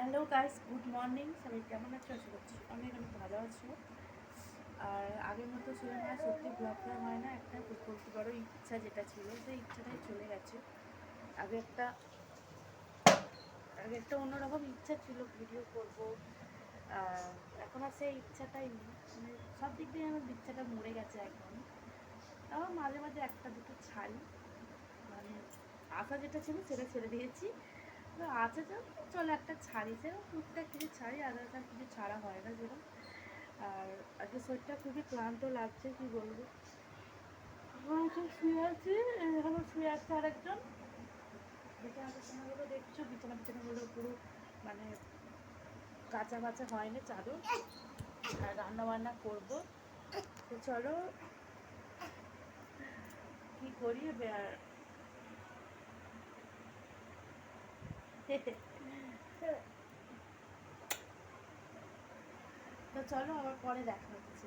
Hello guys, good morning. সবাই কেমন আছো? আশা করছি অনেক অনেক ভালো আছো। আর আগের মতো ছিল না, সত্যি করা হয় না একটা বলতে পারো ইচ্ছা যেটা ছিল, সেই ইচ্ছাটাই চলে গেছে। আগে একটা আগে একটা অন্যরকম ইচ্ছা ছিল, ভিডিও করব। এখন আর সেই ইচ্ছাটাই নেই। মানে সব দিক দিয়ে আমার ইচ্ছাটা মরে গেছে এখন। তাও মাঝে মাঝে একটা দুটো ছাড়ি। মানে আশা যেটা ছিল সেটা ছেড়ে দিয়েছি। আছে তো চলো একটা ছাড়ি সেরকম টুকটাক কিছু ছাড়ি আদার্স আর কিছু ছাড়া হয় না যেরকম। আর আজকে শরীরটা খুবই ক্লান্ত লাগছে, কি বলব? শুয়ে আছি, এখন শুয়ে আছে আরেকজন। বিছানা বিছানাগুলো দেখছ, বিছানা বিছানাগুলো পুরো মানে কাঁচা বাচা হয়নি চাদর। আর রান্না বান্না করব। তো চলো, কি করি তো চলো আবার পরে দেখা হচ্ছে।